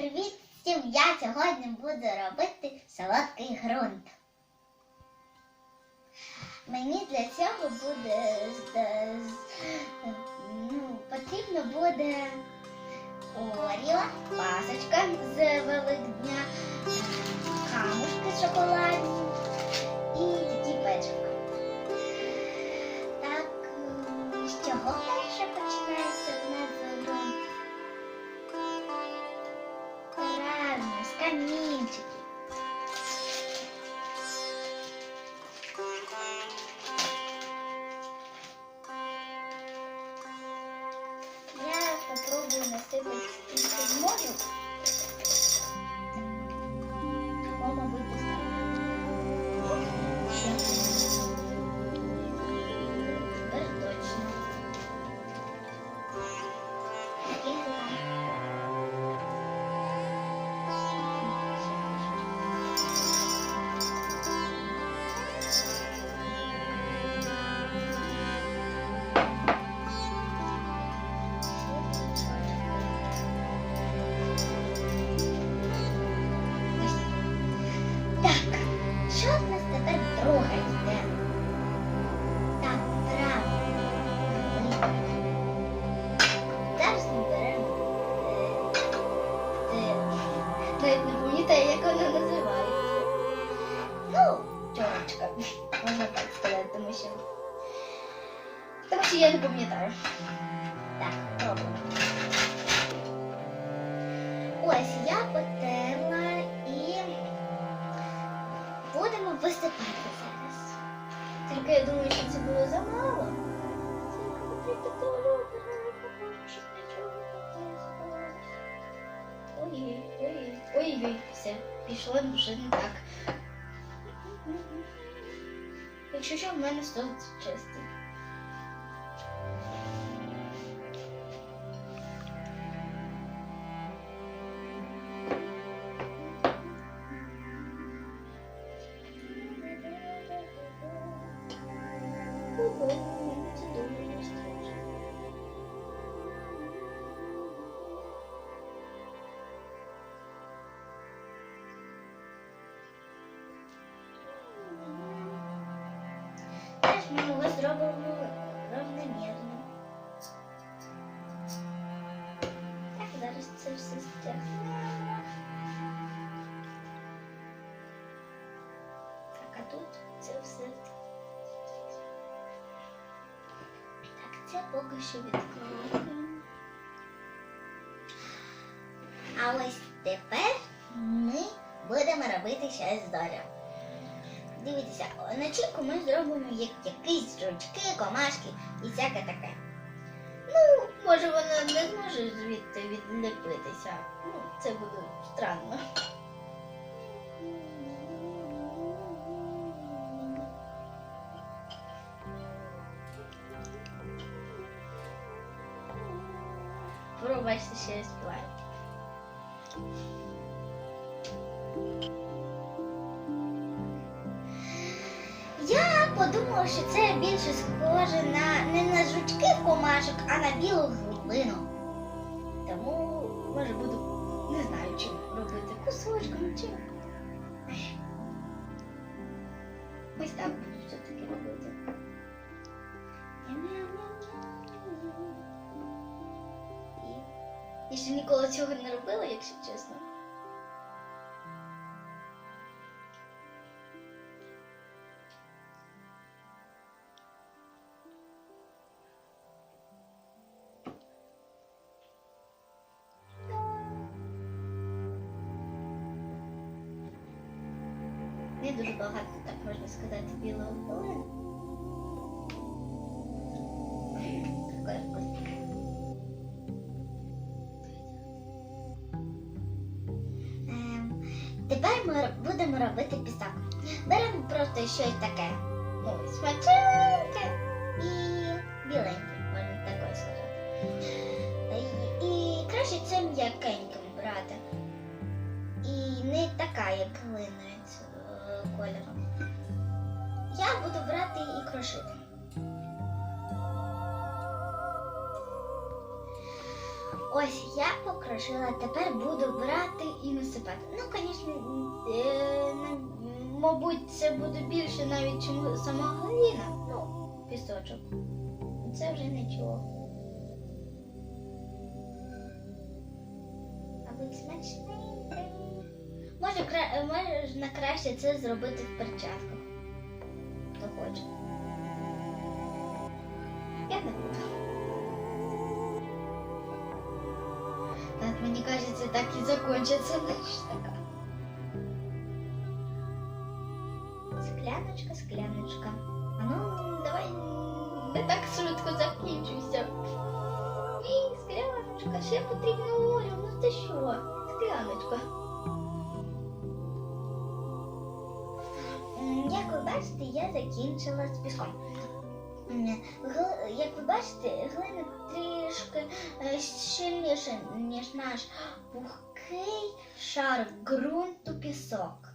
Привіт всім! Я сьогодні буду робити солодкий ґрунт. Мені для цього буде ну, потрібно буде Оріо, пасочка з Великдня, камушки шоколадні і діпечок. Так, з чого Правильно, з Що я не пам'ятаю. Так, пробуємо. Ось я потерла і будемо висипати зараз. Тільки я думаю, що це було замало. Тільки потрібно було щоб нічого не збилося. Ой, ой, ой, ой, все, пішло вже не так. Якщо що, в мене стол чистий. Ми його зробимо равномірно. Так, зараз стягне. Так, а тут це все. Так, це поки що відкладаємо. А ось тепер ми будемо робити щось з долю. Дивіться, начинку ми зробимо як якісь жучки, комашки і всяке таке. Ну, може вона не зможе звідти відліпитися. Ну, це буде странно. Пробачте, що я співаю. Я подумала, що це більше схоже на не на жучки комашок, а на білу глину. Тому, може, буду не знаю, чим робити кусочком чим. Ось так буду все-таки робити. Я ще ніколи цього не робила, якщо чесно. Не дуже багато, так можна сказати, білого полину. Робити пісак. Беремо просто щось таке. Ось я покрошила, тепер буду брати і насипати. Ну, звісно, е, ну, мабуть, це буде більше навіть, ніж сама гліна. Ну, пісочок. Це вже нічого. Мабуть, смачний. Може, кра... може на краще це зробити в перчатках. Хто хоче. Так, мені кажеться, так і закончиться наша така. Скляночка, скляночка. А ну, давай не так швидко закінчуйся. Ні, скляночка, ще потрібно Олю, ну ти що? Скляночка. М, Як ви бачите, я закінчила з піском. Як ви бачите, глина трішки е, щільніше, ніж наш пухкий шар ґрунту пісок.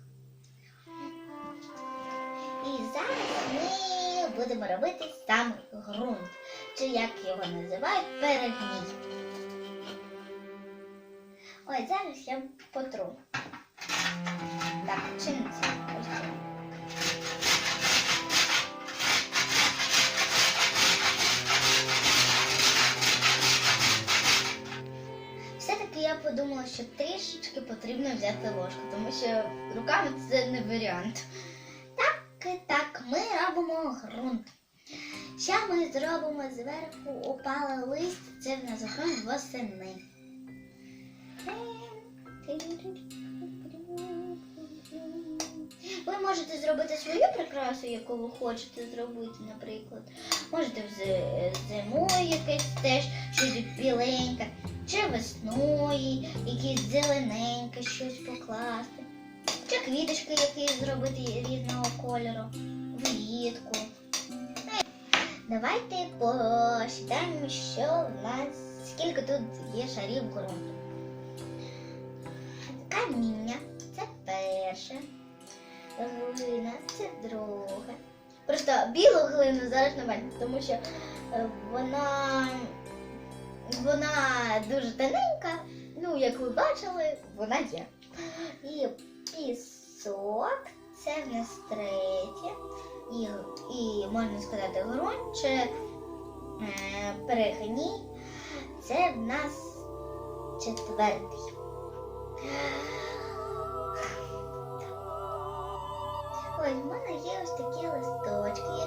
І зараз ми будемо робити сам ґрунт, чи як його називають, перегній. Ой, зараз я потру. Так, чим подумала, що трішечки потрібно взяти ложку, тому що руками це не варіант. Так, так, ми робимо ґрунт. Ще ми зробимо зверху опале лист, це в нас ґрунт восени. Ви можете зробити свою прикрасу, яку ви хочете зробити, наприклад. Можете зимою якесь теж щось біленьке, чи весною якесь зелененьке щось покласти, чи квіточки якісь зробити різного кольору, влітку. Давайте посчитаємо, що в нас скільки тут є шарів ґрунту. Каміння це перше. Глина це друге. Просто білу глину зараз не бачите, тому що е, вона, вона дуже тоненька. Ну, як ви бачили, вона є. І пісок це в нас третє. І, і можна сказати, ґрунт чи е, перегній. Це в нас четвертий. Ой, в мене є ось такі листочки,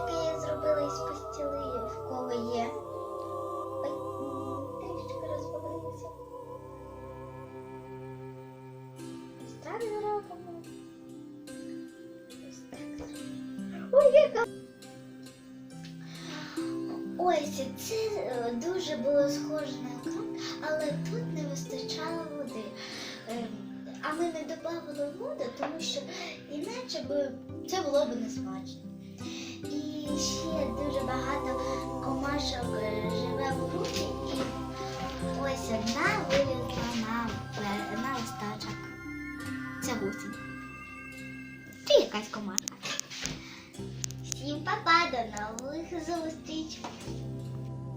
Ось це е, дуже було схоже на ґрунт, але тут не вистачало води. Ем, А ми не додавали воду, тому що іначе би це було б не смачно. І ще дуже багато комашок е, живе в ґрунті, і ось одна вилізла на, на листочок. Це гусінь. Чи якась комашка. Всім папа, до нових зустріч!